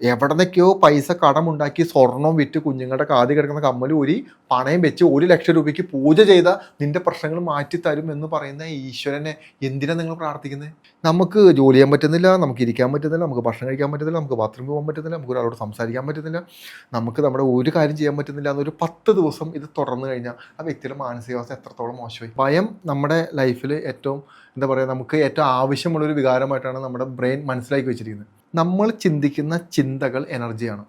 എവിടെന്നൊക്കെയോ പൈസ കടമുണ്ടാക്കി സ്വർണം വിറ്റ് കുഞ്ഞുങ്ങളുടെ കാതി കിടക്കുന്ന കമ്മൽ ഊരി പണയം വെച്ച് ഒരു ലക്ഷം രൂപയ്ക്ക് പൂജ ചെയ്ത നിന്റെ പ്രശ്നങ്ങൾ മാറ്റി തരും എന്ന് പറയുന്ന ഈശ്വരനെ എന്തിനാണ് നിങ്ങൾ പ്രാർത്ഥിക്കുന്നത് നമുക്ക് ജോലി ചെയ്യാൻ പറ്റുന്നില്ല നമുക്ക് ഇരിക്കാൻ പറ്റുന്നില്ല നമുക്ക് ഭക്ഷണം കഴിക്കാൻ പറ്റുന്നില്ല നമുക്ക് ബാത്റൂമിൽ പോകാൻ പറ്റുന്നില്ല നമുക്ക് ഒരാളോട് സംസാരിക്കാൻ പറ്റുന്നില്ല. നമുക്ക് നമ്മുടെ ഒരു കാര്യം ചെയ്യാൻ പറ്റുന്നില്ല എന്നൊരു പത്ത് ദിവസം ഇത് തുടർന്നു കഴിഞ്ഞാൽ ആ വ്യക്തിയുടെ മാനസികാവസ്ഥ എത്രത്തോളം മോശമായി. ഭയം നമ്മുടെ ലൈഫിൽ ഏറ്റവും എന്താ പറയുക നമുക്ക് ഏറ്റവും ആവശ്യമുള്ളൊരു വികാരമായിട്ടാണ് നമ്മുടെ ബ്രെയിൻ മനസ്സിലാക്കി വെച്ചിരിക്കുന്നത്. നമ്മൾ ചിന്തിക്കുന്ന ചിന്തകൾ എനർജിയാണ്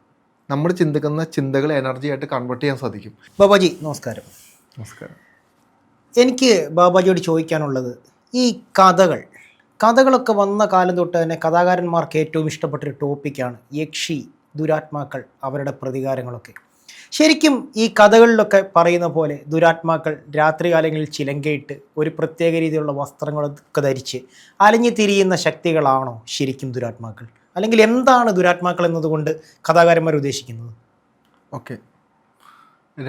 നമ്മൾ ചിന്തിക്കുന്ന ചിന്തകൾ എനർജി ആയിട്ട് കൺവേർട്ട് ചെയ്യാൻ സാധിക്കും. ബാബാജി നമസ്കാരം. നമസ്കാരം. എനിക്ക് ബാബാജിയോട് ചോദിക്കാനുള്ളത് ഈ കഥകൾ കഥകളൊക്കെ വന്ന കാലം തൊട്ട് തന്നെ കഥാകാരന്മാർക്ക് ഏറ്റവും ഇഷ്ടപ്പെട്ടൊരു ടോപ്പിക്കാണ് യക്ഷി ദുരാത്മാക്കൾ അവരുടെ പ്രതികാരങ്ങളൊക്കെ. ശരിക്കും ഈ കഥകളിലൊക്കെ പറയുന്ന പോലെ ദുരാത്മാക്കൾ രാത്രികാലങ്ങളിൽ ചിലങ്കയിട്ട് ഒരു പ്രത്യേക രീതിയിലുള്ള വസ്ത്രങ്ങളൊക്കെ ധരിച്ച് അലഞ്ഞു തിരിയുന്ന ശക്തികളാണോ ശരിക്കും ദുരാത്മാക്കൾ? അല്ലെങ്കിൽ എന്താണ് ദുരാത്മാക്കൾ എന്നതുകൊണ്ട് കഥാകാരന്മാർ ഉദ്ദേശിക്കുന്നത്? ഓക്കെ.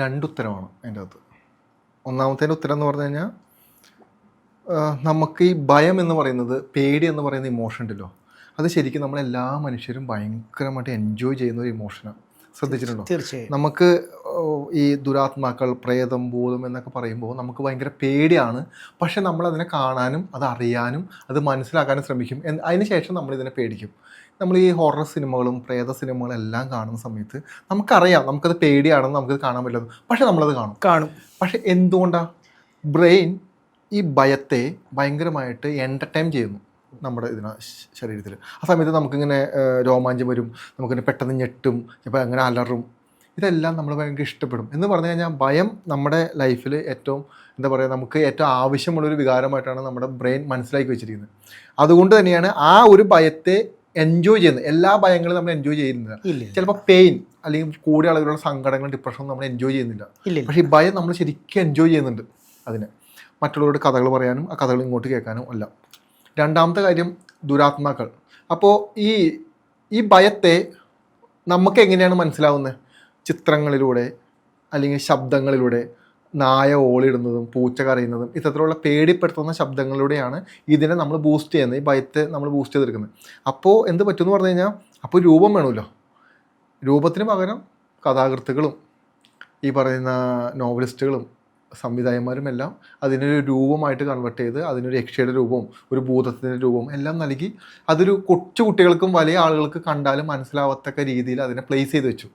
രണ്ടുത്തരമാണ് അതിന്റെ അകത്ത് ഒന്നാമത്തേന്റെ ഉത്തരം എന്ന് പറഞ്ഞു കഴിഞ്ഞാൽ നമുക്ക് ഈ ഭയം എന്ന് പറയുന്നത് പേടി എന്ന് പറയുന്ന ഇമോഷൻ ഉണ്ടല്ലോ. അത് ശരിക്കും നമ്മളെല്ലാ മനുഷ്യരും ഭയങ്കരമായിട്ട് എൻജോയ് ചെയ്യുന്ന ഒരു ഇമോഷനാണ് ശ്രദ്ധിച്ചിട്ടുണ്ടോ? തീർച്ചയായും. നമുക്ക് ഈ ദുരാത്മാക്കൾ പ്രേതം ഭൂതം എന്നൊക്കെ പറയുമ്പോൾ നമുക്ക് ഭയങ്കര പേടിയാണ്. പക്ഷെ നമ്മൾ അതിനെ കാണാനും അത് അറിയാനും അത് മനസ്സിലാക്കാനും ശ്രമിക്കും. എന്ന് അതിന് ശേഷം നമ്മൾ ഇതിനെ പേടിക്കും. നമ്മൾ ഈ ഹൊറർ സിനിമകളും പ്രേത സിനിമകളും എല്ലാം കാണുന്ന സമയത്ത് നമുക്കറിയാം നമുക്കത് പേടിയാണെന്ന് നമുക്കത് കാണാൻ പറ്റില്ല. പക്ഷെ നമ്മളത് കാണും. കാണും. പക്ഷെ എന്തുകൊണ്ടാണ് ബ്രെയിൻ ഈ ഭയത്തെ ഭയങ്കരമായിട്ട് എന്റർടൈൻ ചെയ്യുന്നു. നമ്മുടെ ഇതിന് ശരീരത്തിൽ ആ സമയത്ത് നമുക്കിങ്ങനെ രോമാഞ്ചം വരും നമുക്കിങ്ങനെ പെട്ടെന്ന് ഞെട്ടും ഇപ്പോൾ അങ്ങനെ അലറും. ഇതെല്ലാം നമ്മൾ ഭയങ്കര ഇഷ്ടപ്പെടും. എന്ന് പറഞ്ഞു കഴിഞ്ഞാൽ ഭയം നമ്മുടെ ലൈഫിൽ ഏറ്റവും എന്താ പറയുക നമുക്ക് ഏറ്റവും ആവശ്യമുള്ളൊരു വികാരമായിട്ടാണ് നമ്മുടെ ബ്രെയിൻ മനസ്സിലാക്കി വെച്ചിരിക്കുന്നത്. അതുകൊണ്ട് തന്നെയാണ് ആ ഒരു ഭയത്തെ എൻജോയ് ചെയ്യുന്നത്. എല്ലാ ഭയങ്ങളും നമ്മൾ എൻജോയ് ചെയ്യുന്നില്ല. ചിലപ്പോൾ പെയിൻ അല്ലെങ്കിൽ കൂടിയ അളവിലുള്ള സങ്കടങ്ങളും ഡിപ്രഷനും നമ്മൾ എൻജോയ് ചെയ്യുന്നില്ല. പക്ഷേ ഈ ഭയം നമ്മൾ ശരിക്കും എൻജോയ് ചെയ്യുന്നുണ്ട് അതിനെ. മറ്റുള്ളവരോട് കഥകൾ പറയാനും ആ കഥകൾ ഇങ്ങോട്ട് കേൾക്കാനും അല്ല രണ്ടാമത്തെ കാര്യം ദുരാത്മാക്കൾ. അപ്പോൾ ഈ ഈ ഭയത്തെ നമുക്ക് എങ്ങനെയാണ് മനസ്സിലാവുന്നത്? ചിത്രങ്ങളിലൂടെ അല്ലെങ്കിൽ ശബ്ദങ്ങളിലൂടെ നായ ഓളിടുന്നതും പൂച്ച കറിയുന്നതും ഇത്തരത്തിലുള്ള പേടിപ്പെടുത്തുന്ന ശബ്ദങ്ങളിലൂടെയാണ് ഇതിനെ നമ്മൾ ബൂസ്റ്റ് ചെയ്യുന്നത്. ഈ ഭയത്തെ നമ്മൾ ബൂസ്റ്റ് ചെയ്തെടുക്കുന്നത്. അപ്പോൾ എന്ത് പറ്റുമെന്ന് പറഞ്ഞു കഴിഞ്ഞാൽ അപ്പോൾ രൂപം വേണമല്ലോ. രൂപത്തിന് പകരം കഥാകൃത്തുക്കളും ഈ പറയുന്ന നോവലിസ്റ്റുകളും സംവിധായകന്മാരും എല്ലാം അതിനൊരു രൂപമായിട്ട് കൺവെർട്ട് ചെയ്ത് അതിനൊരു യക്ഷയുടെ രൂപവും ഒരു ഭൂതത്തിന്റെ രൂപവും എല്ലാം നൽകി അതൊരു കൊച്ചു കുട്ടികൾക്കും വലിയ ആളുകൾക്ക് കണ്ടാലും മനസ്സിലാവത്തക്ക രീതിയിൽ അതിനെ പ്ലേസ് ചെയ്ത് വെച്ചു.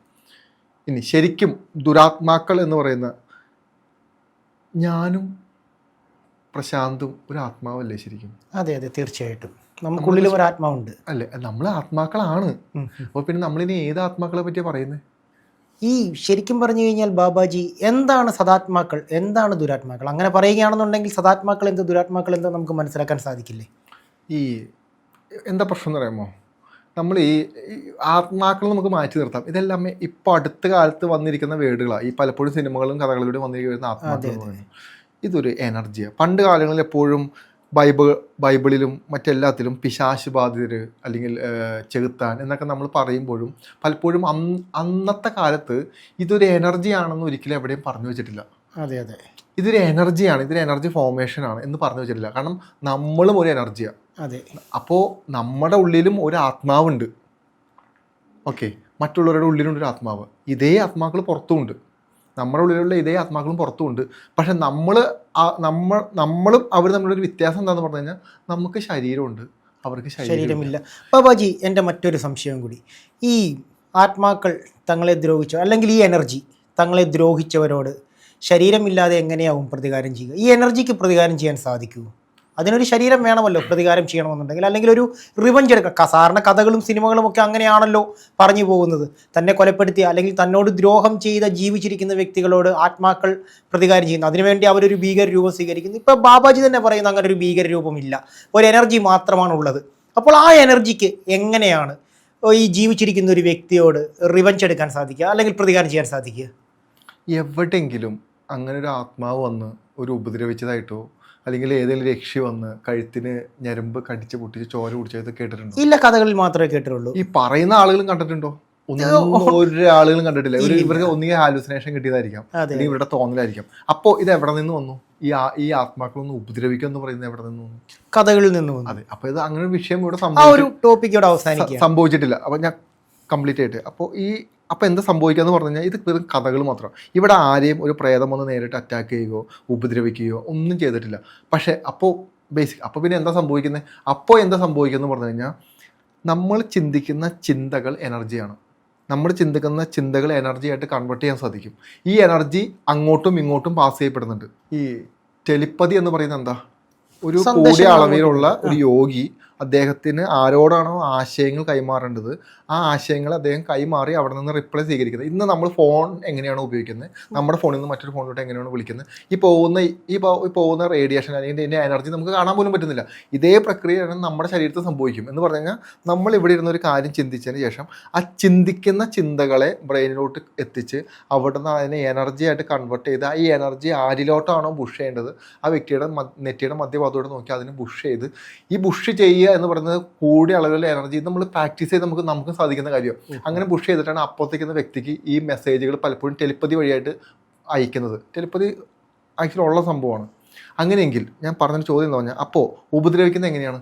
ഇനി ശരിക്കും ദുരാത്മാക്കൾ എന്ന് പറയുന്ന ഞാനും പ്രശാന്തും ഒരു ആത്മാവല്ലേ ശരിക്കും? അതെ അതെ തീർച്ചയായിട്ടും. നമുക്കുള്ളിൽ ഒരു ആത്മാവുണ്ട് അല്ലേ നമ്മൾ ആത്മാക്കളാണ്. അപ്പോൾ പിന്നെ നമ്മളിനി ഏത് ആത്മാക്കളെ പറ്റിയാണ് പറയുന്നത് ഈ ശരിക്കും പറഞ്ഞു കഴിഞ്ഞാൽ ബാബാജി എന്താണ് സദാത്മാക്കൾ എന്താണ് ദുരാത്മാക്കൾ? അങ്ങനെ പറയുകയാണെന്നുണ്ടെങ്കിൽ സദാത്മാക്കൾ എന്ത് ദുരാത്മാക്കൾ എന്തോ നമുക്ക് മനസ്സിലാക്കാൻ സാധിക്കില്ലേ? ഈ എന്താ പ്രശ്നം എന്ന് പറയുമ്പോൾ നമ്മൾ ഈ ആത്മാക്കൾ നമുക്ക് മാറ്റി നിർത്താം. ഇതെല്ലാം ഇപ്പോൾ അടുത്ത കാലത്ത് വന്നിരിക്കുന്ന വേർഡുകളാണ്. ഈ പലപ്പോഴും സിനിമകളും കഥകളിലൂടെ വന്നിരിക്കുന്ന ആത്മാക്കൾ ഇതൊരു എനർജിയാണ് പണ്ട് കാലങ്ങളിൽ എപ്പോഴും ബൈബിൾ ബൈബിളിലും മറ്റെല്ലാത്തിലും പിശാശ് ബാധിതർ അല്ലെങ്കിൽ ചെകുത്താൻ എന്നൊക്കെ നമ്മൾ പറയുമ്പോഴും പലപ്പോഴും അന്ന് അന്നത്തെ കാലത്ത് ഇതൊരു എനർജിയാണെന്ന് ഒരിക്കലും എവിടെയും പറഞ്ഞു വെച്ചിട്ടില്ല. അതെ അതെ. ഇതൊരു എനർജിയാണ് ഇതൊരു എനർജി ഫോർമേഷൻ ആണ് എന്ന് പറഞ്ഞു വെച്ചിട്ടില്ല. കാരണം നമ്മളും ഒരു എനർജിയാണ് അതെ. അപ്പോൾ നമ്മുടെ ഉള്ളിലും ഒരു ആത്മാവുണ്ട്. ഓക്കെ. മറ്റുള്ളവരുടെ ഉള്ളിലുണ്ട് ഒരു ആത്മാവ്. ഇതേ ആത്മാക്കൾ പുറത്തുമുണ്ട്. നമ്മുടെ ഉള്ളിലുള്ള ഇതേ ആത്മാക്കളും പുറത്തുമുണ്ട്. പക്ഷെ നമ്മൾ നമ്മൾ നമ്മളും അവർ തമ്മിലൊരു വ്യത്യാസം എന്താണെന്ന് പറഞ്ഞു കഴിഞ്ഞാൽ നമുക്ക് ശരീരമുണ്ട്. അവർക്ക് ശരീരമില്ല. ബാബാജി എന്റെ മറ്റൊരു സംശയം കൂടി. ഈ ആത്മാക്കൾ തങ്ങളെ ദ്രോഹിച്ചോ അല്ലെങ്കിൽ ഈ എനർജി തങ്ങളെ ദ്രോഹിച്ചവരോട് ശരീരമില്ലാതെ എങ്ങനെയാവും പ്രതികാരം ചെയ്യുക? ഈ എനർജിക്ക് പ്രതികാരം ചെയ്യാൻ സാധിക്കുമോ അതിനൊരു ശരീരം വേണമല്ലോ പ്രതികാരം ചെയ്യണമെന്നുണ്ടെങ്കിൽ. അല്ലെങ്കിൽ ഒരു റിവഞ്ച് എടുക്കുക സാധാരണ കഥകളും സിനിമകളും ഒക്കെ അങ്ങനെയാണല്ലോ പറഞ്ഞു പോകുന്നത്. തന്നെ കൊലപ്പെടുത്തിയ അല്ലെങ്കിൽ തന്നോട് ദ്രോഹം ചെയ്ത ജീവിച്ചിരിക്കുന്ന വ്യക്തികളോട് ആത്മാക്കൾ പ്രതികാരം ചെയ്യുന്നു. അതിനുവേണ്ടി അവരൊരു ഭീകര രൂപം സ്വീകരിക്കുന്നു. ഇപ്പോൾ ബാബാജി തന്നെ പറയുന്ന അങ്ങനെ ഒരു ഭീകര രൂപമില്ല. ഒരു എനർജി മാത്രമാണ് ഉള്ളത് അപ്പോൾ ആ എനർജിക്ക് എങ്ങനെയാണ് ഈ ജീവിച്ചിരിക്കുന്ന ഒരു വ്യക്തിയോട് റിവഞ്ച് എടുക്കാൻ സാധിക്കുക? അല്ലെങ്കിൽ പ്രതികാരം ചെയ്യാൻ സാധിക്കുക? എവിടെയെങ്കിലും അങ്ങനെ ഒരു ആത്മാവ് വന്ന് ഒരു ഉപദ്രവിച്ചതായിട്ടോ അല്ലെങ്കിൽ ഏതെങ്കിലും രക്ഷി വന്ന് കഴുത്തിന് ഞരമ്പ് കടിച്ച് പൊട്ടിച്ച് ചോര കുടിച്ചത് കേട്ടിട്ടുണ്ടോ? ഇല്ല കഥകളിൽ മാത്രമേ കേട്ടിട്ടുള്ളൂ. ഈ പറയുന്ന ആളുകളും കണ്ടിട്ടുണ്ടോ? ഒന്നും ഒരാളുകളും കണ്ടിട്ടില്ല. ഇവർക്ക് ഒന്നുകിൽ ഹാലുസിനേഷൻ കിട്ടിയതായിരിക്കാം. അല്ലെങ്കിൽ ഇവരുടെ തോന്നലായിരിക്കാം. അപ്പോൾ ഇത് എവിടെ നിന്ന് വന്നു? ഈ ഈ ആത്മാക്കളൊന്ന് ഉപദ്രവിക്കുക എന്ന് പറയുന്നത് എവിടെ നിന്ന് വന്നു? കഥകളിൽ നിന്ന് വന്നു. അതെ. അപ്പോൾ ഇത് അങ്ങനെ ഒരു വിഷയം ഇവിടെ സംഭവിച്ചിട്ടില്ല. അപ്പോൾ ഞാൻ കംപ്ലീറ്റ് ആയിട്ട്. അപ്പോൾ ഈ അപ്പോൾ എന്താ സംഭവിക്കുക എന്ന് പറഞ്ഞു കഴിഞ്ഞാൽ ഇത് വെറും കഥകൾ മാത്രം. ഇവിടെ ആരെയും ഒരു പ്രേതം വന്ന് നേരിട്ട് അറ്റാക്ക് ചെയ്യുകയോ ഉപദ്രവിക്കുകയോ ഒന്നും ചെയ്തിട്ടില്ല. പക്ഷേ അപ്പോൾ ബേസിക് അപ്പോൾ പിന്നെ എന്താ സംഭവിക്കുന്നത് അപ്പോൾ എന്താ സംഭവിക്കുന്നത് പറഞ്ഞു കഴിഞ്ഞാൽ നമ്മൾ ചിന്തിക്കുന്ന ചിന്തകൾ എനർജിയാണ് നമ്മൾ ചിന്തിക്കുന്ന ചിന്തകൾ എനർജി ആയിട്ട് കൺവേർട്ട് ചെയ്യാൻ സാധിക്കും. ഈ എനർജി അങ്ങോട്ടും ഇങ്ങോട്ടും പാസ് ചെയ്യപ്പെടുന്നുണ്ട്. ഈ ടെലിപ്പതി എന്ന് പറയുന്നത് എന്താ? ഒരു കൂടിയ അളവിലുള്ള ഒരു യോഗി അദ്ദേഹത്തിന് ആരോടാണോ ആശയങ്ങൾ കൈമാറേണ്ടത്? ആ ആശയങ്ങൾ അദ്ദേഹം കൈമാറി അവിടെ നിന്ന് റിപ്ലൈ സ്വീകരിക്കുന്നത്. ഇന്ന് നമ്മൾ ഫോൺ എങ്ങനെയാണ് ഉപയോഗിക്കുന്നത്? നമ്മുടെ ഫോണിൽ നിന്ന് മറ്റൊരു ഫോണിലോട്ട് എങ്ങനെയാണ് വിളിക്കുന്നത്? ഈ പോകുന്ന ഈ പോകുന്ന റേഡിയേഷൻ അല്ലെങ്കിൽ ഇതിന്റെ എനർജി നമുക്ക് കാണാൻ പോലും പറ്റുന്നില്ല. ഇതേ പ്രക്രിയയാണ് നമ്മുടെ ശരീരത്തിൽ സംഭവിക്കും. എന്ന് പറഞ്ഞു കഴിഞ്ഞാൽ നമ്മൾ ഇവിടെ ഇരുന്ന ഒരു കാര്യം ചിന്തിച്ചതിന് ശേഷം ആ ചിന്തിക്കുന്ന ചിന്തകളെ ബ്രെയിനിലോട്ട് എത്തിച്ച് അവിടെ നിന്ന് അതിനെ എനർജി ആയിട്ട് കൺവേർട്ട് ചെയ്ത് ആ ഈ എനർജി ആരിലോട്ടാണോ ബുഷ് ചെയ്യേണ്ടത്? ആ വ്യക്തിയുടെ നെറ്റിയുടെ മധ്യഭാഗത്തോട്ട് നോക്കി അതിനെ ബുഷ് ചെയ്ത് ഈ ബുഷ് ചെയ്യുക എന്ന് പറയുന്നത് കൂടിയ അളവിലുള്ള എനർജി നമ്മൾ പ്രാക്ടീസ് ചെയ്ത് നമുക്ക് നമുക്ക് സാധിക്കുന്ന കാര്യം അങ്ങനെ പുഷ് ചെയ്തിട്ടാണ് അപ്പുറത്തേക്കുന്ന വ്യക്തിക്ക് ഈ മെസ്സേജുകൾ പലപ്പോഴും ടെലിപ്പതി വഴിയായിട്ട് അയക്കുന്നത്. ടെലിപ്പതി ആക്ച്വലി ഉള്ള സംഭവമാണ്. അങ്ങനെയെങ്കിൽ ഞാൻ പറഞ്ഞൊരു ചോദ്യം എന്ന് പറഞ്ഞാൽ അപ്പോൾ ഉപദ്രവിക്കുന്നത് എങ്ങനെയാണ്?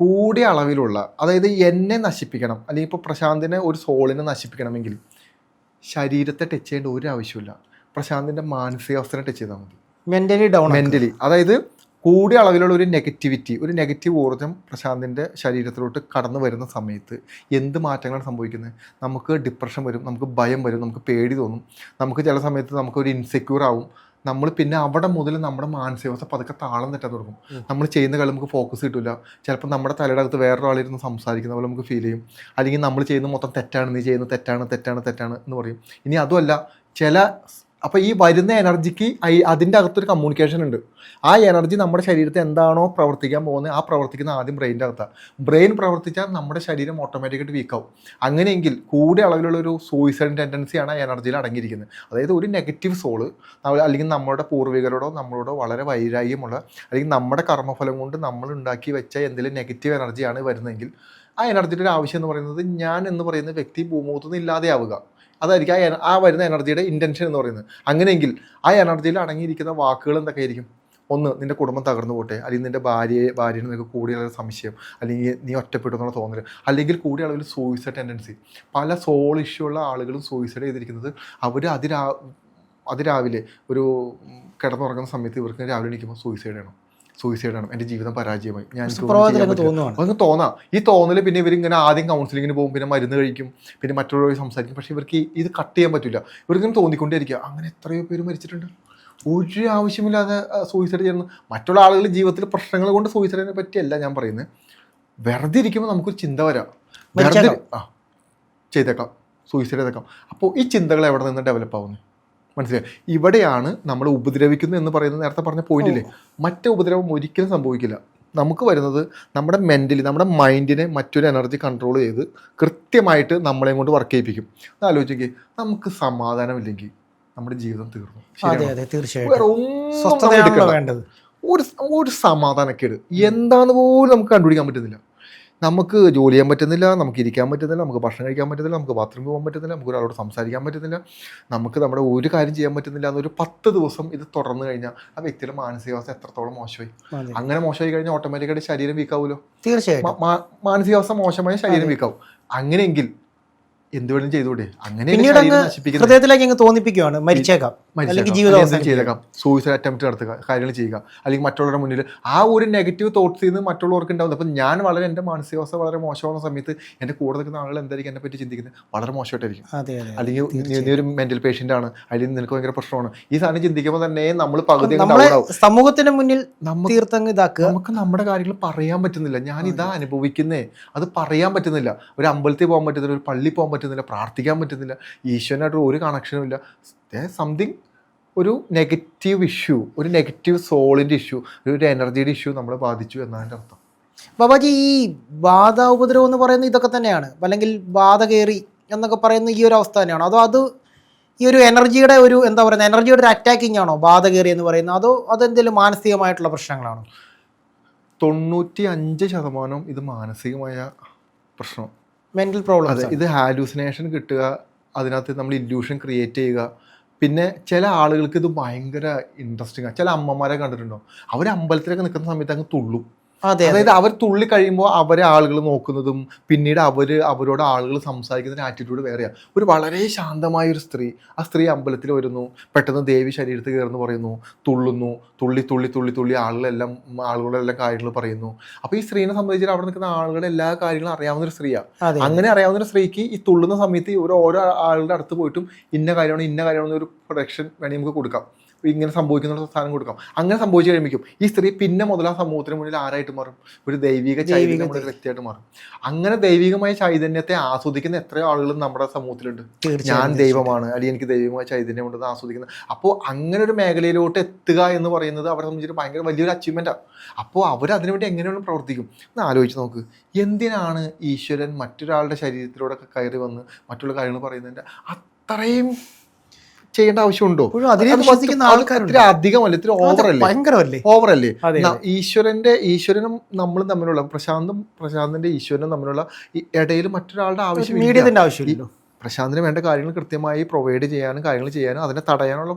കൂടിയ അളവിലുള്ള അതായത് എന്നെ നശിപ്പിക്കണം അല്ലെങ്കിൽ ഇപ്പോൾ പ്രശാന്തിനെ ഒരു സോളിനെ നശിപ്പിക്കണമെങ്കിൽ ശരീരത്തെ ടച്ച് ചെയ്യേണ്ട ഒരു ആവശ്യമില്ല പ്രശാന്തിന്റെ മാനസികാവസ്ഥനെ ടച്ച് ചെയ്താൽ മതി. മെന്റലി ഡൗൺ മെന്റലി അതായത് കൂടിയ അളവിലുള്ള ഒരു നെഗറ്റിവിറ്റി ഒരു നെഗറ്റീവ് ഊർജം പ്രശാന്തിന്റെ ശരീരത്തിലോട്ട് കടന്നു വരുന്ന സമയത്ത് എന്ത് മാറ്റങ്ങളാണ് സംഭവിക്കുന്നത്? നമുക്ക് ഡിപ്രഷൻ വരും നമുക്ക് ഭയം വരും നമുക്ക് പേടി തോന്നും. നമുക്ക് ചില സമയത്ത് നമുക്ക് ഒരു ഇൻസെക്യൂർ ആവും. നമ്മൾ പിന്നെ അവിടെ മുതൽ നമ്മുടെ മാനസികാവസ്ഥ പതുക്കെ താളം തെറ്റാൻ തുടങ്ങും. നമ്മൾ ചെയ്യുന്ന കളി നമുക്ക് ഫോക്കസ് കിട്ടില്ല ചിലപ്പോൾ നമ്മുടെ തലയുടെ അകത്ത് വേറൊരാളിരുന്ന് സംസാരിക്കുന്ന പോലെ നമുക്ക് ഫീൽ ചെയ്യും. അല്ലെങ്കിൽ നമ്മൾ ചെയ്യുന്ന മൊത്തം തെറ്റാണ് നീ ചെയ്യുന്നത് തെറ്റാണ് തെറ്റാണ് തെറ്റാണ് എന്ന് പറയും. ഇനി അതുമല്ല ചില അപ്പോൾ ഈ വരുന്ന എനർജിക്ക് അതിന്റെ അകത്തൊരു കമ്മ്യൂണിക്കേഷൻ ഉണ്ട്. ആ എനർജി നമ്മുടെ ശരീരത്തെ എന്താണോ പ്രവർത്തിക്കാൻ പോകുന്നത് ആ പ്രവർത്തിക്കുന്ന ആദ്യം ബ്രെയിന്റെ അകത്താണ് ബ്രെയിൻ പ്രവർത്തിച്ചാൽ നമ്മുടെ ശരീരം ഓട്ടോമാറ്റിക്കായിട്ട് വീക്കാവും അങ്ങനെയെങ്കിൽ കൂടിയ അളവിലുള്ള ഒരു സൂയിസൈഡ് ടെൻഡൻസിയാണ് ആ എനർജിയിൽ അടങ്ങിയിരിക്കുന്നത്. അതായത് ഒരു നെഗറ്റീവ് സോൾ അല്ലെങ്കിൽ നമ്മുടെ പൂർവികരോടോ നമ്മളോടോ വളരെ വൈരാഗ്യമുള്ള അല്ലെങ്കിൽ നമ്മുടെ കർമ്മഫലം കൊണ്ട് നമ്മൾ ഉണ്ടാക്കി വെച്ച എന്തെങ്കിലും നെഗറ്റീവ് എനർജിയാണ് വരുന്നതെങ്കിൽ ആ എനർജിയുടെ ഒരു ആവശ്യം എന്ന് പറയുന്നത് ഞാൻ എന്ന് പറയുന്ന വ്യക്തി ഭൂമുഖത്തുനിന്ന് ഇല്ലാതെയാവുക. അതായിരിക്കും ആ വരുന്ന എനർജിയുടെ ഇന്റൻഷൻ എന്ന് പറയുന്നത്. അങ്ങനെയെങ്കിൽ ആ എനർജിയിൽ അടങ്ങിയിരിക്കുന്ന വാക്കുകൾ എന്തൊക്കെ ആയിരിക്കും ഒന്ന് നിന്റെ കുടുംബം തകർന്നു പോട്ടെ. അല്ലെങ്കിൽ നിന്റെ ഭാര്യയെ ഭാര്യനെ നിനക്ക് കൂടിയുള്ള സംശയം. അല്ലെങ്കിൽ നീ ഒറ്റപ്പെട്ടു എന്നുള്ള അല്ലെങ്കിൽ കൂടിയ അളവിൽ സൂയിസൈഡ് ടെൻഡൻസി പല സോൾ ഇഷ്യൂ ഉള്ള ആളുകളും സൂയിസൈഡ് ചെയ്തിരിക്കുന്നത് അവർ അതിരാ അതിരാവിലെ ഒരു കിടന്നുറങ്ങുന്ന സമയത്ത് ഇവർക്ക് രാവിലെ എണീക്കുമ്പോൾ സൂയിസൈഡ് ചെയ്യണം സൂയിസൈഡ് ആണ്. എന്റെ ജീവിതം പരാജയമായി. ഞാൻ അതൊന്ന് തോന്നാം. ഈ തോന്നൽ പിന്നെ ഇവരിങ്ങനെ ആദ്യം കൗൺസിലിങ്ങിന് പോകും പിന്നെ മരുന്ന് കഴിക്കും പിന്നെ മറ്റുള്ളവർ സംസാരിക്കും. പക്ഷേ ഇവർക്ക് ഇത് കട്ട് ചെയ്യാൻ പറ്റില്ല. ഇവർക്കിങ്ങനെ തോന്നിക്കൊണ്ടേയിരിക്കുക. അങ്ങനെ എത്രയോ പേര് മരിച്ചിട്ടുണ്ട്. ഒരു ആവശ്യമില്ലാതെ സൂയിസൈഡ് ചെയ്യുന്നു മറ്റുള്ള ആളുകളുടെ ജീവിതത്തിൽ പ്രശ്നങ്ങൾ കൊണ്ട് സൂയിസൈഡിനെ പറ്റിയല്ല ഞാൻ പറയുന്നത്. വെറുതെ ഇരിക്കുമ്പോൾ നമുക്കൊരു ചിന്ത വരാം. വെറുതെ ആ ചെയ്തേക്കാം. സൂയിസൈഡ് ചെയ്തേക്കാം. അപ്പോൾ ഈ ചിന്തകൾ എവിടെ നിന്ന് ഡെവലപ്പ് ആവുന്നത് മനസ്സിലായി? ഇവിടെയാണ് നമ്മൾ ഉപദ്രവിക്കുന്നത് എന്ന് പറയുന്നത് നേരത്തെ പറഞ്ഞ പോയിന്റില്ലേ മറ്റേ ഉപദ്രവം ഒരിക്കലും സംഭവിക്കില്ല. നമുക്ക് വരുന്നത് നമ്മുടെ മെന്റലി നമ്മുടെ മൈൻഡിനെ മറ്റൊരു എനർജി കൺട്രോൾ ചെയ്ത് കൃത്യമായിട്ട് നമ്മളെയും കൊണ്ട് വർക്ക് ചെയ്യിപ്പിക്കും. അത് ആലോചിക്കുക നമുക്ക് സമാധാനമില്ലെങ്കിൽ നമ്മുടെ ജീവിതം തീർന്നു. വേറെ തീർച്ചയായിട്ടും. ഒന്നും ഒരു ഒരു സമാധാനക്കേട്. എന്താന്ന് പോലും നമുക്ക് കണ്ടുപിടിക്കാൻ പറ്റുന്നില്ല. നമുക്ക് ജോലി ചെയ്യാൻ പറ്റുന്നില്ല നമുക്ക് ഇരിക്കാൻ പറ്റുന്നില്ല നമുക്ക് ഭക്ഷണം കഴിക്കാൻ പറ്റുന്നില്ല നമുക്ക് ബാത്റൂമിൽ പോകാൻ പറ്റുന്നില്ല നമുക്ക് ഒരാളോട് സംസാരിക്കാൻ പറ്റുന്നില്ല. നമുക്ക് നമ്മുടെ ഒരു കാര്യം ചെയ്യാൻ പറ്റുന്നില്ല എന്നൊരു പത്ത് ദിവസം ഇത് തുടർന്ന് കഴിഞ്ഞാൽ ആ വ്യക്തിയുടെ മാനസികാവസ്ഥ എത്രത്തോളം മോശമായി. അങ്ങനെ മോശമായി കഴിഞ്ഞാൽ ഓട്ടോമാറ്റിക്കായിട്ട് ശരീരം വീക്കാവുമല്ലോ തീർച്ചയായും മാനസികാവസ്ഥ മോശമായ ശരീരം. വീക്കാവും അങ്ങനെയെങ്കിൽ എന്ത് വേണം ചെയ്തുകൂടെ? അങ്ങനെ ഹൃദയത്തിലേക്ക് അങ്ങ് തോന്നിപ്പിക്കുകയാണ് മരിച്ചേക്കാം. അല്ലെങ്കിൽ ജീവിതം. ചെയ്തേക്കാം. സൂയിസൈഡ് അറ്റംപ്റ്റ് നടത്തുക കാര്യങ്ങൾ ചെയ്യുക. അല്ലെങ്കിൽ മറ്റുള്ളവരുടെ മുന്നിൽ ആ ഒരു നെഗറ്റീവ് തോട്ട്സ് നിന്ന് മറ്റുള്ളവർക്ക് ഉണ്ടാവുന്നത് അപ്പം ഞാൻ വളരെ എന്റെ മാനസികാവസ്ഥ വളരെ മോശമുള്ള സമയത്ത് എന്റെ കൂടെ നിൽക്കുന്ന ആളുകൾ എന്തായിരിക്കും എന്നെ പറ്റി ചിന്തിക്കുന്നത്? വളരെ മോശമായിട്ടായിരിക്കും. അല്ലെങ്കിൽ നീ- ഒരു മെന്റൽ പേഷ്യന്റ് ആണ്. അല്ലെങ്കിൽ നിനക്ക് ഭയങ്കര പ്രശ്നമാണ്. ഈ സാധനം ചിന്തിക്കുമ്പോൾ തന്നെ നമ്മൾ പകുതി സമൂഹത്തിന് മുന്നിൽ തീർത്തങ്ങ് ഇതാക്കുക. നമുക്ക് നമ്മുടെ കാര്യങ്ങൾ പറയാൻ പറ്റുന്നില്ല. ഞാൻ ഇതാ അനുഭവിക്കുന്നേ. അത് പറയാൻ പറ്റുന്നില്ല. ഒരു അമ്പലത്തിൽ പോകാൻ പറ്റുന്നില്ല ഒരു പള്ളി പോകാൻ പറ്റുന്നില്ല പ്രാർത്ഥിക്കാൻ പറ്റുന്നില്ല ഈശ്വരനായിട്ട് ഒരു കണക്ഷനും ഇല്ല. സംതിങ് ഒരു നെഗറ്റീവ് ഇഷ്യൂ ഒരു നെഗറ്റീവ് സോളിന്റെ ഇഷ്യൂ ഒരു എനർജിയുടെ ഇഷ്യൂ നമ്മളെ ബാധിച്ചു എന്നതിന്റെ അർത്ഥം. ബാബാജി ഈ ബാധ ഉപദ്രവം എന്ന് പറയുന്നത് ഇതൊക്കെ തന്നെയാണ്. അല്ലെങ്കിൽ ബാധ കയറി എന്നൊക്കെ പറയുന്ന ഈ ഒരു അവസ്ഥ തന്നെയാണോ. അതോ അത് ഈ ഒരു എനർജിയുടെ ഒരു എന്താ പറയുന്നത് എനർജിയുടെ ഒരു അറ്റാക്കിംഗ് ആണോ ബാധ കയറി എന്ന് പറയുന്നത്? അതോ അതെന്തെങ്കിലും മാനസികമായിട്ടുള്ള പ്രശ്നങ്ങളാണോ? തൊണ്ണൂറ്റി അഞ്ച് ശതമാനം ഇത് മാനസികമായ പ്രശ്നം മെന്റൽ അതെ പ്രോബ്ലംസ് ഇത് ഹാലൂസിനേഷൻ കിട്ടുക അതിനകത്ത് നമ്മൾ ഇല്യൂഷൻ ക്രിയേറ്റ് ചെയ്യുക പിന്നെ ചില ആളുകൾക്ക് ഇത് ഭയങ്കര ഇൻട്രസ്റ്റിംഗ് ആണ് ചില അമ്മമാരെ കണ്ടിട്ടുണ്ടോ? അവർ അമ്പലത്തിലൊക്കെ നിൽക്കുന്ന സമയത്ത് അങ്ങ് തുള്ളും. അതായത് അവർ തുള്ളി കഴിയുമ്പോൾ അവരെ ആളുകൾ നോക്കുന്നതും പിന്നീട് അവർ അവരോട് ആളുകൾ സംസാരിക്കുന്ന ആറ്റിറ്റ്യൂഡ് വേറെയാ. ഒരു വളരെ ശാന്തമായ ഒരു സ്ത്രീ ആ സ്ത്രീ അമ്പലത്തിൽ വരുന്നു പെട്ടെന്ന് ദേവി ശരീരത്തിൽ കയറുന്നു പറയുന്നു തുള്ളുന്നു തുള്ളി തുള്ളി തുള്ളി തുള്ളി ആളുകളെല്ലാം ആളുകളെല്ലാം കാര്യങ്ങൾ പറയുന്നു. അപ്പൊ ഈ സ്ത്രീനെ സംബന്ധിച്ചിട്ട് അവിടെ നിൽക്കുന്ന ആളുകളുടെ എല്ലാ കാര്യങ്ങളും അറിയാവുന്ന ഒരു സ്ത്രീയാണ് അങ്ങനെ അറിയാവുന്ന ഒരു സ്ത്രീക്ക് ഈ തുള്ളുന്ന സമയത്ത് ഒരു ഓരോ ആളുടെ അടുത്ത് പോയിട്ടും ഇന്ന കാര്യമാണ് ഇന്ന കാര്യമാണ് ഒരു പ്രൊഡക്ഷൻ വേണമെങ്കിൽ നമുക്ക് കൊടുക്കാം. ഇങ്ങനെ സംഭവിക്കുന്ന സാധനം കൊടുക്കാം. അങ്ങനെ സംഭവിച്ചു കഴിയുമ്പോൾ ഈ സ്ത്രീ പിന്നെ മുതൽ ആ സമൂഹത്തിന് മുന്നിൽ ആരായിട്ട് മാറും? ഒരു ദൈവിക ചൈതന്യം ഒരു വ്യക്തിയായിട്ട് മാറും. അങ്ങനെ ദൈവികമായ ചൈതന്യത്തെ ആസ്വദിക്കുന്ന എത്രയോ ആളുകൾ നമ്മുടെ സമൂഹത്തിലുണ്ട്. ഞാൻ ദൈവമാണ് അല്ലെങ്കിൽ എനിക്ക് ദൈവമായ ചൈതന്യം ഉണ്ടെന്ന് ആസ്വദിക്കുന്നത്. അപ്പോൾ അങ്ങനെ ഒരു മേഖലയിലോട്ട് എത്തുക എന്ന് പറയുന്നത് അവരെ സംബന്ധിച്ചിട്ട് ഭയങ്കര വലിയൊരു അച്ചീവ്മെന്റാണ് അപ്പോൾ അവർ അതിനുവേണ്ടി എങ്ങനെയാണ് പ്രവർത്തിക്കും? എന്ന് ആലോചിച്ച് നോക്ക്. എന്തിനാണ് ഈശ്വരൻ മറ്റൊരാളുടെ ശരീരത്തിലൂടെ ഒക്കെ കയറി വന്ന് മറ്റുള്ള കാര്യങ്ങൾ പറയുന്നതിന്റെ അത്രയും ചെയ്യേണ്ട ആവശ്യമുണ്ടോ? അധികമല്ലേ ഇത്തിരി ഓവറല്ലേ ഓവറല്ലേ ഈശ്വരന്റെ ഈശ്വരനും നമ്മളും തമ്മിലുള്ള പ്രശാന്തും പ്രശാന്തിന്റെ ഈശ്വരനും തമ്മിലുള്ള ഇടയിൽ മറ്റൊരാളുടെ ആവശ്യം മീഡിയത്തിന്റെ ആവശ്യമില്ലല്ലോ. പ്രശാന്തിന് വേണ്ട കാര്യങ്ങൾ കൃത്യമായി പ്രൊവൈഡ് ചെയ്യാനും കാര്യങ്ങൾ ചെയ്യാനും അതിനെ തടയാനുള്ള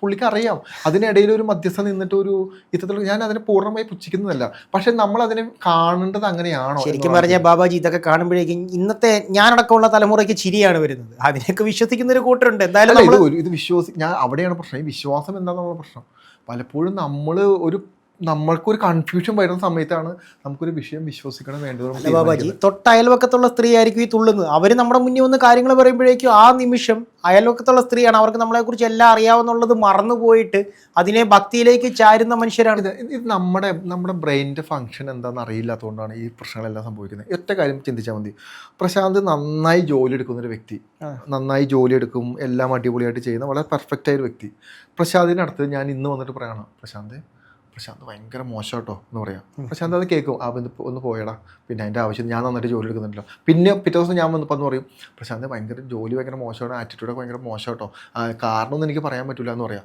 പുള്ളിക്ക് അറിയാം. അതിനിടയിൽ ഒരു മധ്യസ്ഥ നിന്നിട്ട് ഒരു ഇത്തരത്തിലുള്ള ഞാൻ അതിനെ പൂർണമായി പുച്ഛിക്കുന്നതല്ല. പക്ഷെ നമ്മൾ അതിനെ കാണേണ്ടത് അങ്ങനെയാണോ ശരിക്കും പറഞ്ഞാൽ ബാബാജി ഇതൊക്കെ കാണുമ്പോഴേക്കും ഇന്നത്തെ ഞാനടക്കമുള്ള തലമുറയ്ക്ക് ചിരിയാണ് വരുന്നത്. അതിനൊക്കെ വിശ്വസിക്കുന്ന ഒരു കൂട്ടരുണ്ട്. എന്തായാലും ഇത് വിശ്വാസി ഞാൻ അവിടെയാണ് പ്രശ്നം. ഈ വിശ്വാസം എന്താണെന്നുള്ള പ്രശ്നം? പലപ്പോഴും നമ്മൾ ഒരു നമ്മൾക്കൊരു കൺഫ്യൂഷൻ വരുന്ന സമയത്താണ് നമുക്കൊരു വിഷയം വിശ്വസിക്കണം വേണ്ടത് ബാബാജി തൊട്ട് അയൽവക്കത്തുള്ള സ്ത്രീ ആയിരിക്കും ഈ തുള്ളുന്നത്. അവർ നമ്മുടെ മുന്നിൽ വന്ന് കാര്യങ്ങൾ പറയുമ്പോഴേക്കും ആ നിമിഷം അയൽവക്കത്തുള്ള സ്ത്രീയാണ്. അവർക്ക് നമ്മളെക്കുറിച്ച് എല്ലാം അറിയാവുന്നുള്ളത് മറന്നുപോയിട്ട് അതിനെ ഭക്തിയിലേക്ക് ചാരുന്ന മനുഷ്യരാണ്. ഇത് ഇത് നമ്മുടെ നമ്മുടെ ബ്രെയിന്റെ ഫംഗ്ഷൻ എന്താണെന്ന് അറിയില്ലാത്തതുകൊണ്ടാണ് ഈ പ്രശ്നങ്ങളെല്ലാം സംഭവിക്കുന്നത്. ഒറ്റ കാര്യം ചിന്തിച്ചാൽ മതി. പ്രശാന്ത് നന്നായി ജോലി എടുക്കുന്ന ഒരു വ്യക്തി. നന്നായി ജോലി എടുക്കും എല്ലാം അടിപൊളിയായിട്ട് ചെയ്യുന്ന വളരെ പെർഫെക്റ്റ് ആയ ഒരു വ്യക്തി. പ്രശാന്തിന്റെ അടുത്ത് ഞാൻ ഇന്ന് വന്നിട്ട് പറയണം പ്രശാന്ത് പ്രശാന്ത് ഭയങ്കര മോശം കേട്ടോ എന്ന് പറയാം. പ്രശാന്ത് അത് കേൾക്കും ആ ബന്ധു ഒന്ന് പോയടാ. പിന്നെ അതിന്റെ ആവശ്യം ഞാൻ നന്നായിട്ട് ജോലി എടുക്കുന്നുണ്ടല്ലോ. പിന്നെ പിറ്റേ ദിവസം ഞാൻ വന്നപ്പോൾ എന്ന് പറയും പ്രശാന്ത് ഭയങ്കര ജോലി ഭയങ്കര മോശമാണ് ആറ്റിറ്റ്യൂഡൊക്കെ ഭയങ്കര മോശം കേട്ടോ ആ, കാരണമൊന്നും എനിക്ക് പറയാൻ പറ്റില്ല എന്ന് പറയാം.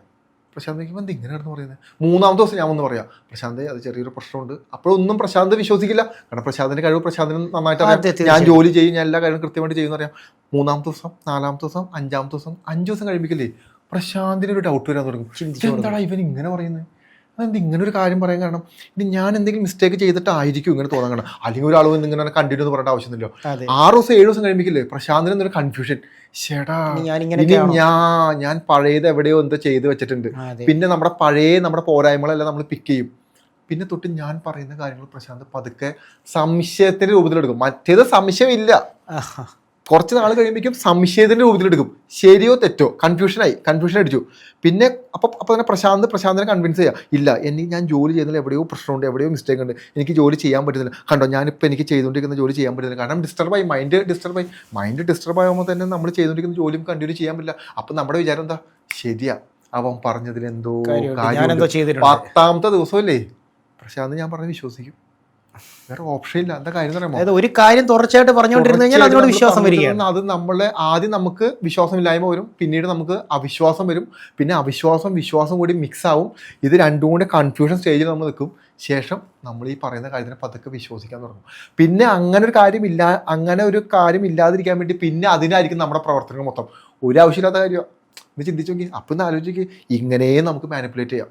പ്രശാന്ത് എനിക്ക് എന്ത് ഇങ്ങനെയാണെന്ന് പറയുന്നത് മൂന്നാമത്തെ ദിവസം ഞാൻ വന്ന് പറയാം പ്രശാന്ത് അത് ചെറിയൊരു പ്രശ്നമുണ്ട്. അപ്പോഴൊന്നും പ്രശാന്ത് വിശ്വസിക്കില്ല. കാരണം പ്രശാന്തിന്റെ കഴിവ് പ്രശാന്തിന് നന്നായിട്ട് അറിയാം. ഞാൻ. ജോലി ചെയ്യും ഞാൻ എല്ലാ കാര്യവും കൃത്യമായിട്ട് ചെയ്യുന്ന അറിയാം. മൂന്നാമത്തെ ദിവസം നാലാമത്തെ ദിവസം അഞ്ചാമത്തെ ദിവസം അഞ്ച് ദിവസം കഴിയുമ്പോഴേ പ്രശാന്തിന് ഒരു ഡൗട്ട് വരാൻ തുടങ്ങും. എന്താണ് ഇവൻ ഇങ്ങനെ പറയുന്നത് അതെന്ത് ഇങ്ങനെ ഒരു കാര്യം പറയാൻ കാരണം? ഇനി ഞാൻ എന്തെങ്കിലും മിസ്റ്റേക്ക് ചെയ്തിട്ടായിരിക്കും ഇങ്ങനെ തോന്നാൻ കാരണം. അല്ലെങ്കിൽ ഒരാൾ വന്ന് ഇങ്ങനെ കണ്ടിന്യൂ എന്ന് പറയേണ്ട ആവശ്യമില്ലല്ലോ. ആറ് ദിവസം ഏഴ് ദിവസം കഴിയുമ്പോഴേ പ്രശാന്തിന് എന്തൊരു കൺഫ്യൂഷൻ ചേടാ ഇനി ഞാൻ ഞാൻ പഴയത് എവിടെയോ എന്തോ ചെയ്ത് വെച്ചിട്ടുണ്ട്. പിന്നെ നമ്മുടെ പഴയ നമ്മുടെ പോരായ്മകളെല്ലാം നമ്മൾ പിക്ക് ചെയ്യും. പിന്നെ തൊട്ട് ഞാൻ പറയുന്ന കാര്യങ്ങൾ പ്രശാന്ത് പതുക്കെ സംശയത്തിന്റെ രൂപത്തിലെടുക്കും. മറ്റേത് സംശയമില്ല. കുറച്ച് നാൾ കഴിയുമ്പോഴേക്കും സംശയത്തിന്റെ രൂപത്തിലെടുക്കും ശരിയോ തെറ്റോ? കൺഫ്യൂഷനായി കൺഫ്യൂഷൻ അടിച്ചു. പിന്നെ അപ്പൊ അപ്പൊ തന്നെ പ്രശാന്ത് പ്രശാന്തിനെ കൺവിൻസ് ചെയ്യാം. ഇല്ല എനിക്ക് ഞാൻ ജോലി ചെയ്യുന്നതിൽ എവിടെയോ പ്രശ്നമുണ്ട് എവിടെയോ മിസ്റ്റേക്ക് ഉണ്ട്. എനിക്ക് ജോലി ചെയ്യാൻ പറ്റുന്നില്ല. കണ്ടോ ഞാനിപ്പോൾ എനിക്ക് ചെയ്തുകൊണ്ടിരിക്കുന്ന ജോലി ചെയ്യാൻ പറ്റുന്നില്ല. കാരണം ഡിസ്റ്റർബായി മൈൻഡ് ഡിസ്റ്റർബായി മൈൻഡ് ഡിസ്റ്റർബ് ആകുമ്പോൾ തന്നെ നമ്മൾ ചെയ്തുകൊണ്ടിരിക്കുന്ന ജോലിയും കണ്ടിന്യൂ ചെയ്യാൻ പറ്റില്ല. അപ്പം നമ്മുടെ വിചാരം എന്താ? ശരിയാ. അവൻ പറഞ്ഞതിൽ എന്തോ പത്താമത്തെ ദിവസമല്ലേ? പ്രശാന്ത് ഞാൻ പറഞ്ഞ് വിശ്വസിക്കും. വേറെ ഓപ്ഷൻ ഇല്ല. എന്താ കാര്യം പറയുമ്പോൾ അതായത് ഒരു കാര്യം തുടർച്ചയായിട്ട് പറഞ്ഞുകൊണ്ടിരുന്നു കഴിഞ്ഞാൽ അതിനോട് വിശ്വാസം വരികയാണ്. അത് നമ്മളെ ആദ്യം നമുക്ക് വിശ്വാസം വിശ്വാസമില്ലായ്മ വരും. പിന്നീട് നമുക്ക് അവിശ്വാസം വരും. പിന്നെ അവിശ്വാസം വിശ്വാസം കൂടി മിക്സ് ആവും. ഇത് രണ്ടും കൂടി കൺഫ്യൂഷൻ സ്റ്റേജിൽ നമ്മൾ നിൽക്കും. ശേഷം നമ്മൾ ഈ പറയുന്ന കാര്യത്തിനെ പതുക്കെ വിശ്വസിക്കാൻ തുടങ്ങും. പിന്നെ അങ്ങനെ ഒരു കാര്യം ഇല്ല അങ്ങനെ ഒരു കാര്യം ഇല്ലാതിരിക്കാൻ വേണ്ടി പിന്നെ അതിനായിരിക്കും നമ്മുടെ പ്രവർത്തനങ്ങൾ മൊത്തം. ഒരു ആവശ്യമില്ലാത്ത കാര്യമാണ് ഇത് ചിന്തിച്ചു നോക്കി. അപ്പം ഒന്ന് ആലോചിക്കുക ഇങ്ങനെ നമുക്ക് മാനിപ്പുലേറ്റ് ചെയ്യാം.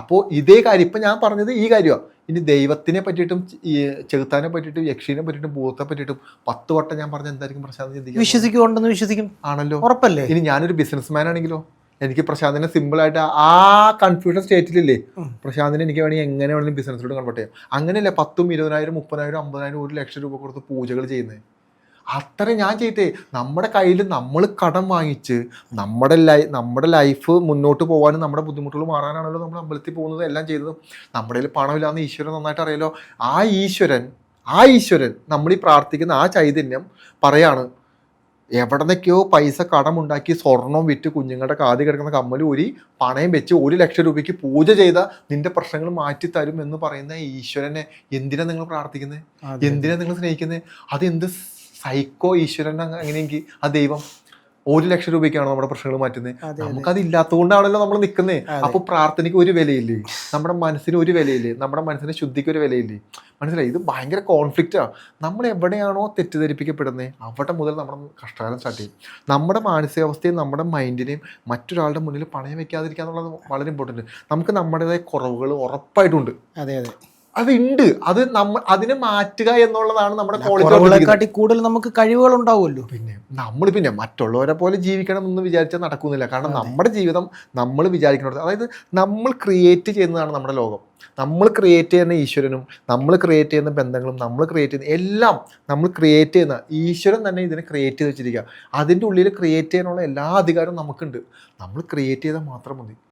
അപ്പോൾ ഇതേ കാര്യം ഇപ്പം ഞാൻ പറഞ്ഞത് ഈ കാര്യമാണ് ഇനി ദൈവത്തിനെ പറ്റിയിട്ടും ഈ ചെകുത്താനെ പറ്റിയിട്ടും യക്ഷീനെ പറ്റിയിട്ടും ഭൂതത്തെ പറ്റിയിട്ടും പത്ത് വട്ടം ഞാൻ പറഞ്ഞ എന്തായിരിക്കും പ്രശാന്ത് ചിന്തിക്കും വിശ്വസിക്കുന്നുണ്ടെന്ന് വിശ്വസിക്കും. ആണല്ലോ. ഉറപ്പല്ലേ? ഇനി ഞാനൊരു ബിസിനസ്മാൻ ആണെങ്കിലോ? എനിക്ക് പ്രശാന്തിനെ സിമ്പിൾ ആയിട്ട് ആ കൺഫ്യൂഷൻ സ്റ്റേറ്റിലില്ലേ. പ്രശാന്തിനെ എനിക്ക് വേണമെങ്കിൽ എങ്ങനെ വേണമെങ്കിലും ബിസിനസ്സിലോട്ട് കൺവേർട്ട് ചെയ്യാം. അങ്ങനെയല്ലേ പത്തും ഇരുപതിനായിരം മുപ്പതിനായിരം അമ്പതിനായിരം ഒരു ലക്ഷം രൂപ കൊടുത്ത് പൂജകൾ ചെയ്യുന്നത്? അത്ര ഞാൻ ചെയ്തേ നമ്മുടെ കയ്യിൽ നമ്മൾ കടം വാങ്ങിച്ച് നമ്മുടെ ലൈ നമ്മുടെ ലൈഫ് മുന്നോട്ട് പോകാനും നമ്മുടെ ബുദ്ധിമുട്ടുകൾ മാറാനാണല്ലോ നമ്മൾ അമ്പലത്തിൽ പോകുന്നത് എല്ലാം ചെയ്തതും. നമ്മുടെ കയ്യിൽ പണമില്ലാന്ന് ഈശ്വരൻ നന്നായിട്ട് അറിയാലോ. ആ ഈശ്വരൻ ആ ഈശ്വരൻ നമ്മൾ ഈ പ്രാർത്ഥിക്കുന്ന ആ ചൈതന്യം പറയാണ് എവിടെ നിന്നൊക്കെയോ പൈസ കടമുണ്ടാക്കി സ്വർണം വിറ്റ് കുഞ്ഞുങ്ങളുടെ കാതി കിടക്കുന്ന കമ്മൽ ഊരി പണയം വെച്ച് ഒരു ലക്ഷം രൂപയ്ക്ക് പൂജ ചെയ്ത നിന്റെ പ്രശ്നങ്ങൾ മാറ്റി തരും എന്ന് പറയുന്ന ഈശ്വരനെ എന്തിനാ നിങ്ങൾ പ്രാർത്ഥിക്കുന്നത് എന്തിനാ നിങ്ങൾ സ്നേഹിക്കുന്നത് അതെന്ത് സൈക്കോ ഈശ്വരൻ അങ്ങനെയെങ്കിൽ ആ ദൈവം ഒരു ലക്ഷം രൂപയ്ക്കാണോ നമ്മുടെ പ്രശ്നങ്ങൾ മാറ്റുന്നത്. നമുക്കത് ഇല്ലാത്തതുകൊണ്ടാണല്ലോ നമ്മൾ നിൽക്കുന്നത്. അപ്പൊ പ്രാർത്ഥനയ്ക്ക് ഒരു വിലയില്ലേ? നമ്മുടെ മനസ്സിന് ഒരു വിലയില്ലേ? നമ്മുടെ മനസ്സിന്റെ ശുദ്ധിക്ക് ഒരു വിലയില്ലേ? മനസ്സിലായി? ഇത് ഭയങ്കര കോൺഫ്ലിക്റ്റാണ് നമ്മൾ എവിടെയാണോ തെറ്റിദ്ധരിപ്പിക്കപ്പെടുന്നത് അവിടെ മുതൽ നമ്മുടെ കഷ്ടകാലം സ്റ്റാർട്ട് ചെയ്യും. നമ്മുടെ മാനസികാവസ്ഥയും നമ്മുടെ മൈൻഡിനെയും മറ്റൊരാളുടെ മുന്നിൽ പണയം വെക്കാതിരിക്കുക എന്നുള്ളത് വളരെ ഇമ്പോർട്ടന്റ് നമുക്ക് നമ്മുടേതായ കുറവുകൾ ഉറപ്പായിട്ടുണ്ട്. അതെ അതെ. അത് ഉണ്ട് അത് നമ്മ അതിനെ മാറ്റുക എന്നുള്ളതാണ് നമ്മുടെ ക്വാളിറ്റി കൂടുതൽ നമുക്ക് കഴിവുകൾ ഉണ്ടാവുമല്ലോ പിന്നെ നമ്മൾ പിന്നെ മറ്റുള്ളവരെ പോലെ ജീവിക്കണം എന്ന് വിചാരിച്ചാൽ നടക്കുന്നില്ല. കാരണം നമ്മുടെ ജീവിതം നമ്മൾ വിചാരിക്കുന്നത് അതായത് നമ്മൾ ക്രിയേറ്റ് ചെയ്യുന്നതാണ് നമ്മുടെ ലോകം. നമ്മൾ ക്രിയേറ്റ് ചെയ്യുന്ന ഈശ്വരനും നമ്മൾ ക്രിയേറ്റ് ചെയ്യുന്ന ബന്ധങ്ങളും നമ്മൾ ക്രിയേറ്റ് ചെയ്യുന്ന എല്ലാം നമ്മൾ ക്രിയേറ്റ് ചെയ്യുന്ന ഈശ്വരൻ തന്നെ ഇതിനെ ക്രിയേറ്റ് ചെയ്ത് വെച്ചിരിക്കുക. അതിന്റെ ഉള്ളിൽ ക്രിയേറ്റ് ചെയ്യാനുള്ള എല്ലാ അധികാരവും നമുക്കുണ്ട്. നമ്മൾ ക്രിയേറ്റ് ചെയ്താൽ മാത്രം മതി.